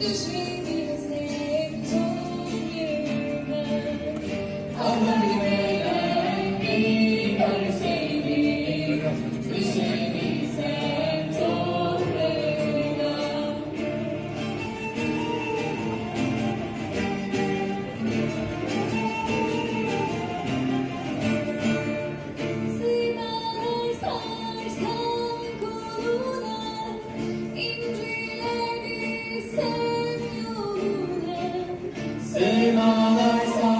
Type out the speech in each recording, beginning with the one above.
Düşmediğimiz hep doğru yerinden Allah'ım nós.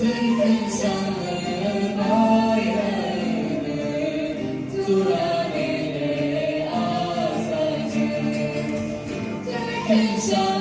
Türk insanların bayramı Turan ile azacı Türk insanların